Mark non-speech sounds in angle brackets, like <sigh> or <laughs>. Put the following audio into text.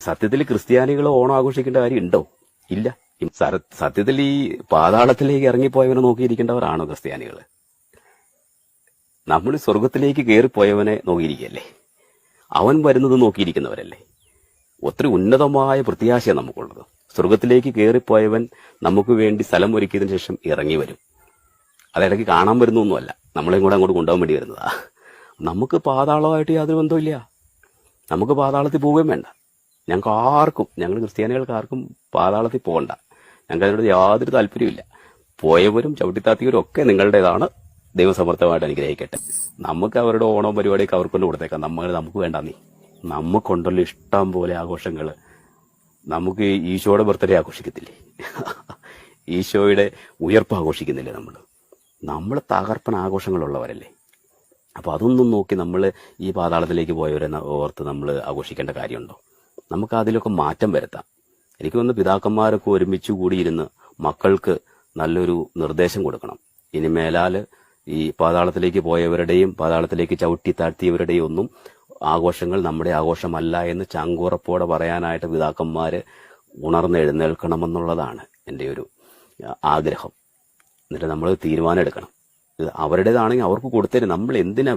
സത്യത്തിൽ ക്രിസ്ത്യാനികൾ ഓണം ആഘോഷിക്കേണ്ട കാര്യം ഉണ്ടോ ഇല്ല സത്യത്തിൽ ഈ പാതാളത്തിലേക്ക് ഇറങ്ങിപ്പോയവനെ നോക്കിയിരിക്കേണ്ടവരാണോ ക്രിസ്ത്യാനികൾ നമ്മൾ സ്വർഗത്തിലേക്ക് കയറിപ്പോയവനെ നോക്കിയിരിക്കല്ലേ അവൻ വരുന്നത് നോക്കിയിരിക്കുന്നവരല്ലേ? ഒത്തിരി ഉന്നതമായ പ്രത്യാശയാണ് നമുക്കുള്ളത്. സ്വർഗത്തിലേക്ക് കയറിപ്പോയവൻ നമുക്ക് വേണ്ടി സ്ഥലം ഒരുക്കിയതിനു ശേഷം ഇറങ്ങി വരും. അതിടയ്ക്ക് കാണാൻ വരുന്നൊന്നുമല്ല. നമ്മളെയും കൂടെ അങ്ങോട്ട് കൊണ്ടുപോകാൻ വേണ്ടി വരുന്നതാ. നമുക്ക് പാതാളമായിട്ട് യാതൊരു ബന്ധമില്ല നമുക്ക് പാതാളത്തിൽ പോവുകയും വേണ്ട. ഞങ്ങൾക്ക് ആർക്കും ഞങ്ങൾ ക്രിസ്ത്യാനികൾക്ക് ആർക്കും പാതാളത്തിൽ പോകണ്ട. ഞങ്ങൾക്ക് അതിനോട് യാതൊരു താല്പര്യമില്ല പോയവരും ചവിട്ടിത്താത്തിയവരും ഒക്കെ നിങ്ങളുടേതാണ്. ദൈവസമർത്ഥമായിട്ട് അനുഗ്രഹിക്കട്ടെ. നമുക്ക് അവരുടെ ഓണം പരിപാടിയൊക്കെ അവർക്ക് കൊണ്ട് കൊടുത്തേക്കാം. നമ്മൾ നമുക്ക് വേണ്ട നീ. നമുക്കുണ്ടല്ലോ ഇഷ്ടം പോലെ ആഘോഷങ്ങൾ നമുക്ക് ഈശോയുടെ ബർത്ത്ഡേ ആഘോഷിക്കത്തില്ലേ? <laughs> ഈശോയുടെ ഉയർപ്പ് ആഘോഷിക്കുന്നില്ലേ നമ്മൾ നമ്മൾ തകർപ്പൻ ആഘോഷങ്ങളുള്ളവരല്ലേ? അപ്പോൾ അതൊന്നും നോക്കി നമ്മൾ ഈ പാതാളത്തിലേക്ക് പോയവരെ ഓർത്ത് നമ്മൾ ആഘോഷിക്കേണ്ട കാര്യമുണ്ടോ? നമുക്ക് അതിലൊക്കെ മാറ്റം വരുത്താം. എനിക്ക് തോന്നുന്നു പിതാക്കന്മാരൊക്കെ ഒരുമിച്ച് കൂടിയിരുന്ന് മക്കൾക്ക് നല്ലൊരു നിർദ്ദേശം കൊടുക്കണം. ഇനി മേലാൽ ഈ പാതാളത്തിലേക്ക് പോയവരുടെയും പാതാളത്തിലേക്ക് ചവിട്ടി താഴ്ത്തിയവരുടെയും ഒന്നും ആഘോഷങ്ങൾ നമ്മുടെ ആഘോഷമല്ല എന്ന് ചങ്കുറപ്പോടെ പറയാനായിട്ട് പിതാക്കന്മാർ ഉണർന്നെഴുന്നേൽക്കണമെന്നുള്ളതാണ് എന്റെ ഒരു ആഗ്രഹം. എന്നിട്ട് നമ്മൾ തീരുമാനം എടുക്കണം. അവരുടേതാണെങ്കിൽ അവർക്ക് കൊടുത്തരും. നമ്മൾ എന്തിനാ